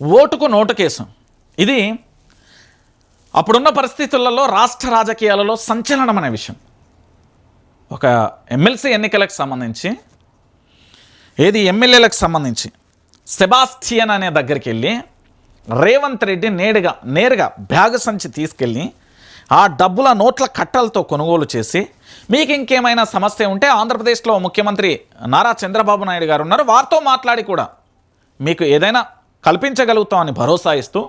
ఓటుకు note case ఇది అప్పుడున్న పరిస్థితులలో రాష్ట్ర రాజకీయాలలో సంచలనం అనే విషయం. ఒక ఎమ్మెల్సీ ఎన్నికలకు సంబంధించి ఏది ఎమ్మెల్యేలకు సంబంధించి సెబాస్టియన్ అనే దగ్గరికి వెళ్ళి రేవంత్ రెడ్డి నేరుగా నేరుగా బ్యాగ్ సంచి తీసుకెళ్ళి ఆ డబ్బుల నోట్ల కట్టలతో కొనుగోలు చేసి మీకు ఇంకేమైనా సమస్య ఉంటే ఆంధ్రప్రదేశ్లో ముఖ్యమంత్రి నారా చంద్రబాబు నాయుడు గారు ఉన్నారు వారితో మాట్లాడి కూడా. మీకు ఏదైనా కల్పించగలుగుతామని భరోసా ఇస్తూ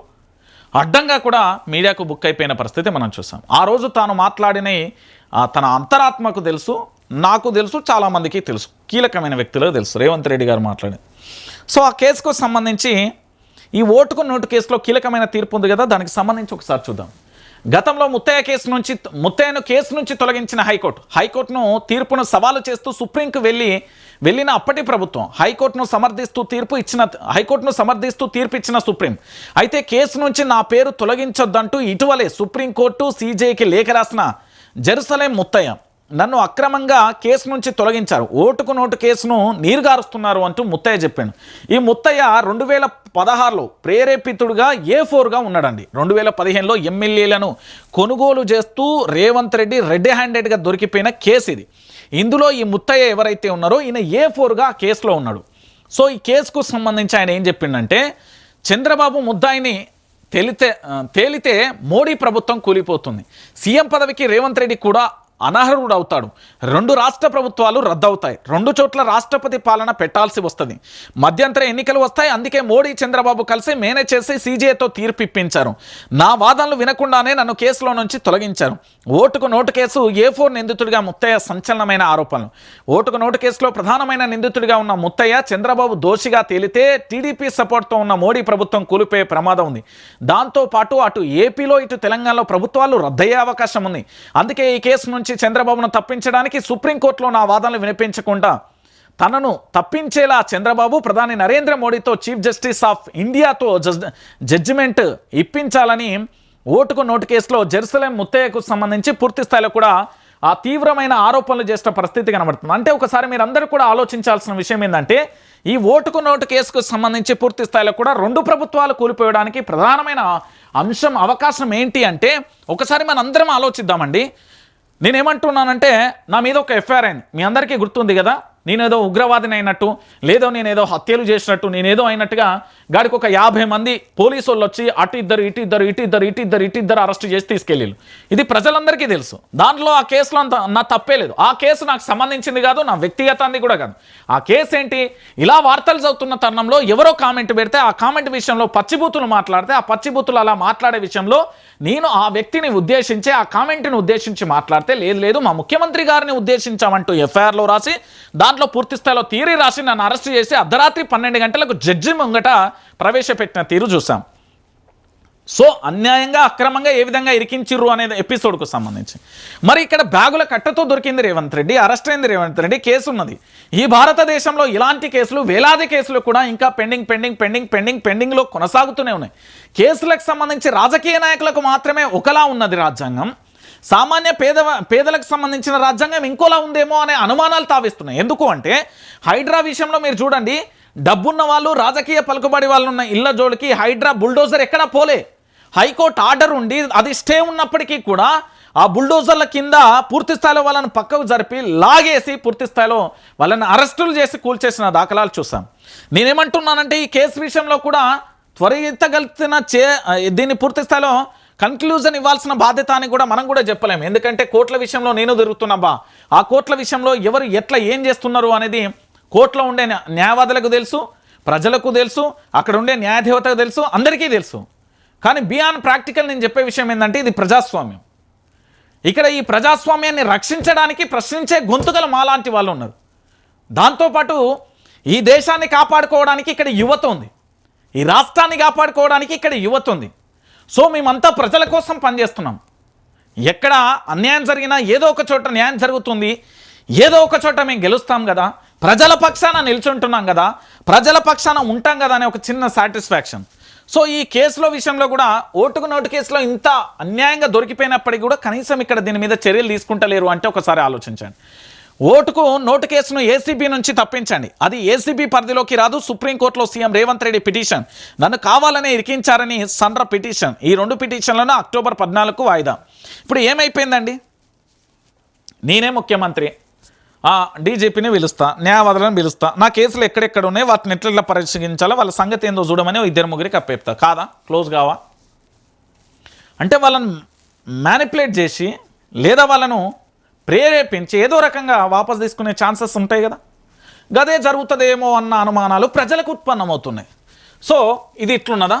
అడ్డంగా కూడా మీడియాకు బుక్ అయిపోయిన పరిస్థితి మనం చూసాం. ఆ రోజు తాను మాట్లాడిన తన అంతరాత్మకు తెలుసు నాకు తెలుసు చాలామందికి తెలుసు కీలకమైన వ్యక్తులకు తెలుసు రేవంత్ రెడ్డి గారు మాట్లాడి సో ఆ కేసుకు సంబంధించి ఈ ఓటుకు నోటు కేసులో కీలకమైన తీర్పు ఉంది కదా దానికి సంబంధించి ఒకసారి చూద్దాం. గతంలో ముత్తయ్య కేసు నుంచి ముత్తయ్యను కేసు నుంచి తొలగించిన హైకోర్టు. హైకోర్టును తీర్పును సవాలు చేస్తూ సుప్రీంకు వెళ్ళి వెళ్ళిన అప్పటి ప్రభుత్వం హైకోర్టును సమర్థిస్తూ తీర్పు ఇచ్చిన హైకోర్టును సమర్థిస్తూ తీర్పు ఇచ్చిన సుప్రీం. అయితే కేసు నుంచి నా పేరు తొలగించొద్దంటూ ఇటీవలే సుప్రీంకోర్టు సీజేకి లేఖ రాసిన జెరూసలేం ముత్తయ్య నన్ను అక్రమంగా కేసు నుంచి తొలగించారు. ఓటుకు నోటు కేసును నీరుగారుస్తున్నారు అంటూ ముత్తయ్య చెప్పాను ఈ ముత్తయ్య రెండు వేల పదహారులో ప్రేరేపితుడుగా ఏ ఫోర్గా ఉన్నాడండి. రెండు వేల పదిహేనులో ఎమ్మెల్యేలను కొనుగోలు చేస్తూ రేవంత్ రెడ్డి రెడ్ హ్యాండెడ్గా దొరికిపోయిన కేసు ఇది. ఇందులో ఈ ముత్తయ్య ఎవరైతే ఉన్నారో ఈయన ఏ ఫోర్గా ఆ కేసులో ఉన్నాడు. సో ఈ కేసుకు సంబంధించి ఆయన ఏం చెప్పిండంటే చంద్రబాబు ముద్దాయిని తేలితే తేలితే మోడీ ప్రభుత్వం కూలిపోతుంది. సీఎం పదవికి రేవంత్ రెడ్డి కూడా అనర్హుడు అవుతాడు రెండు రాష్ట్ర ప్రభుత్వాలు రద్దవుతాయి. రెండు చోట్ల రాష్ట్రపతి పాలన పెట్టాల్సి వస్తుంది. మధ్యంతర ఎన్నికలు వస్తాయి. అందుకే మోడీ చంద్రబాబు కలిసి మేనేజ్ చేసి సీజేతో తీర్పు ఇప్పించారు నా వాదనలు వినకుండానే నన్ను కేసులో నుంచి తొలగించారు. ఓటుకు నోటు కేసు ఏ ఫోర్ నిందితుడిగా ముత్తయ్య సంచలనమైన ఆరోపణలు. ఓటుకు నోటు కేసులో ప్రధానమైన నిందితుడిగా ఉన్న ముత్తయ్య చంద్రబాబు దోషిగా తేలితే టీడీపీ సపోర్ట్తో ఉన్న మోడీ ప్రభుత్వం కూలిపోయే ప్రమాదం ఉంది. దాంతో పాటు అటు ఏపీలో ఇటు తెలంగాణలో ప్రభుత్వాలు రద్దయ్యే అవకాశం ఉంది. అందుకే ఈ కేసు నుంచి చంద్రబాబును తప్పించడానికి సుప్రీంకోర్టులో నా వాదనలు వినిపించకుండా తనను తప్పించేలా చంద్రబాబు ప్రధాని నరేంద్ర మోడీతో చీఫ్ జస్టిస్ ఆఫ్ ఇండియాతో జడ్జిమెంట్ ఇప్పించాలని ఓటుకు నోటు కేసులో జెరూసలేం ముత్తయ్యకు సంబంధించి పూర్తి స్థాయిలో కూడా ఆ తీవ్రమైన ఆరోపణలు చేసిన పరిస్థితి కనబడుతుంది. అంటే ఒకసారి మీరు అందరూ కూడా ఆలోచించాల్సిన విషయం ఏంటంటే ఈ ఓటుకు నోటు కేసుకు సంబంధించి పూర్తి స్థాయిలో కూడా రెండు ప్రభుత్వాలు కూలిపోయడానికి ప్రధానమైన అంశం అవకాశం ఏంటి అంటే ఒకసారి మనందరం ఆలోచిద్దామండి. నేనేమంటున్నానంటే నా మీద ఒక ఎఫ్ఐఆర్ అయింది. మీ అందరికీ గుర్తుంది కదా? నేనేదో ఉగ్రవాదిని అయినట్టు లేదో నేనేదో హత్యలు చేసినట్టు నేనేదో అయినట్టుగా గాడికి ఒక యాభై మంది పోలీసు వాళ్ళు వచ్చి అటు ఇద్దరు ఇటు ఇద్దరు ఇటు ఇద్దరు ఇటు ఇద్దరు ఇటు ఇద్దరు అరెస్ట్ చేసి తీసుకెళ్ళారు ఇది ప్రజలందరికీ తెలుసు. దాంట్లో ఆ కేసులో అంత నా తప్పే లేదు. ఆ కేసు నాకు సంబంధించింది కాదు నా వ్యక్తిగతాన్ని కూడా కాదు. ఆ కేసు ఏంటి ఇలా వార్తలు చదువుతున్న తరుణంలో ఎవరో కామెంట్ పెడితే ఆ కామెంట్ విషయంలో పచ్చిబూతులు మాట్లాడితే ఆ పచ్చిబూతులు అలా మాట్లాడే విషయంలో నేను ఆ వ్యక్తిని ఉద్దేశించి ఆ కామెంట్ని ఉద్దేశించి మాట్లాడితే లేదు లేదు మా ముఖ్యమంత్రి గారిని ఉద్దేశించామంటూ ఎఫ్ఐఆర్లో రాసి దాంట్లో పూర్తి స్థాయిలో తీరి రాసి నన్ను అరెస్ట్ చేసి అర్ధరాత్రి పన్నెండు గంటలకు జడ్జి ముంగట ప్రవేశపెట్టిన తీరు చూసాం సో అన్యాయంగా అక్రమంగా ఏ విధంగా ఇరికించిర్రు అనేది ఎపిసోడ్కు సంబంధించి. మరి ఇక్కడ బ్యాగుల కట్టతో దొరికింది రేవంత్ రెడ్డి అరెస్ట్ అయింది రేవంత్ రెడ్డి కేసు ఉన్నది. ఈ భారతదేశంలో ఇలాంటి కేసులు వేలాది కేసులు కూడా ఇంకా పెండింగ్ పెండింగ్ పెండింగ్ పెండింగ్ పెండింగ్లో కొనసాగుతూనే ఉన్నాయి. కేసులకు సంబంధించి రాజకీయ నాయకులకు మాత్రమే ఒకలా ఉన్నది రాజ్యాంగం. సామాన్య పేద పేదలకు సంబంధించిన రాజ్యాంగం ఇంకోలా ఉందేమో అనే అనుమానాలు తావిస్తున్నాయి. ఎందుకు అంటే హైడ్రా విషయంలో మీరు చూడండి డబ్బున్న వాళ్ళు రాజకీయ పలుకుబడి వాళ్ళు ఉన్న ఇళ్ళ జోలికి హైడ్రా బుల్డోజర్ ఎక్కడా పోలే. హైకోర్టు ఆర్డర్ ఉండి అది స్టే ఉన్నప్పటికీ కూడా ఆ బుల్డోజర్ల కింద పూర్తి స్థాయిలో వాళ్ళని పక్కకు జరిపి లాగేసి పూర్తి స్థాయిలో వాళ్ళని అరెస్టులు చేసి కూల్చేసిన దాఖలాలు చూసాం నేనేమంటున్నానంటే ఈ కేసు విషయంలో కూడా త్వరితగలిగిన చే దీన్ని పూర్తి స్థాయిలో కన్క్లూజన్ ఇవ్వాల్సిన బాధ్యత అని కూడా మనం కూడా చెప్పలేము. ఎందుకంటే కోట్ల విషయంలో నేను తిరుగుతున్నా బా ఆ కోట్ల విషయంలో ఎవరు ఎట్లా ఏం చేస్తున్నారు అనేది కోర్టులో ఉండే న్యాయవాదులకు తెలుసు ప్రజలకు తెలుసు అక్కడ ఉండే న్యాయదేవతకు తెలుసు అందరికీ తెలుసు. కానీ బియాన్ ప్రాక్టికల్ నేను చెప్పే విషయం ఏంటంటే ఇది ప్రజాస్వామ్యం. ఇక్కడ ఈ ప్రజాస్వామ్యాన్ని రక్షించడానికి ప్రశ్నించే గొంతుకలు మాలాంటి వాళ్ళు ఉన్నారు. దాంతోపాటు ఈ దేశాన్ని కాపాడుకోవడానికి ఇక్కడ యువత ఉంది. ఈ రాష్ట్రాన్ని కాపాడుకోవడానికి ఇక్కడ యువత ఉంది. సో మేమంతా ప్రజల కోసం పనిచేస్తున్నాం. ఎక్కడ అన్యాయం జరిగినా ఏదో ఒక చోట న్యాయం జరుగుతుంది. ఏదో ఒక చోట మేము గెలుస్తాం కదా. ప్రజల పక్షాన నిల్చుంటున్నాం కదా. ప్రజల పక్షాన ఉంటాం కదా అనే ఒక చిన్న సాటిస్ఫాక్షన్. సో ఈ కేసులో విషయంలో కూడా ఓటుకు నోటు కేసులో ఇంత అన్యాయంగా దొరికిపోయినప్పటికీ కూడా కనీసం ఇక్కడ దీని మీద చర్యలు తీసుకుంటలేరు అంటే ఒకసారి ఆలోచించండి. ఓటుకు నోటు కేసును ఏసీబీ నుంచి తప్పించండి. అది ఏసీబీ పరిధిలోకి రాదు సుప్రీంకోర్టులో సీఎం రేవంత్ రెడ్డి పిటిషన్. నన్ను కావాలనే ఇరికించారని సన్ర పిటిషన్. ఈ రెండు పిటిషన్లను అక్టోబర్ పద్నాలుగుకు వాయిదా. ఇప్పుడు ఏమైపోయిందండి? నేనే ముఖ్యమంత్రి. డీజీపీని పిలుస్తా న్యాయవాదులను పిలుస్తా. నా కేసులు ఎక్కడెక్కడ ఉన్నాయి? వాటిని ఎట్లా పరిశీలించాలో వాళ్ళ సంగతి ఏందో చూడమని ఇద్దరు ముగ్గురికి అప్పేపుతా కాదా? క్లోజ్ కావా? అంటే వాళ్ళను మ్యానిపులేట్ చేసి లేదా వాళ్ళను ప్రేరేపించి ఏదో రకంగా వాపస్ తీసుకునే ఛాన్సెస్ ఉంటాయి కదా. గదే జరుగుతుందేమో అన్న అనుమానాలు ప్రజలకు ఉత్పన్నమవుతున్నాయి. సో ఇది ఇట్లున్నదా?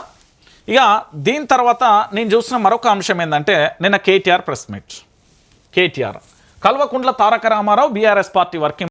ఇక దీని తర్వాత నేను చూసిన మరొక అంశం ఏంటంటే నిన్న KTR press meet. KTR. Kalvakuntla Taraka Ramarao BRS party working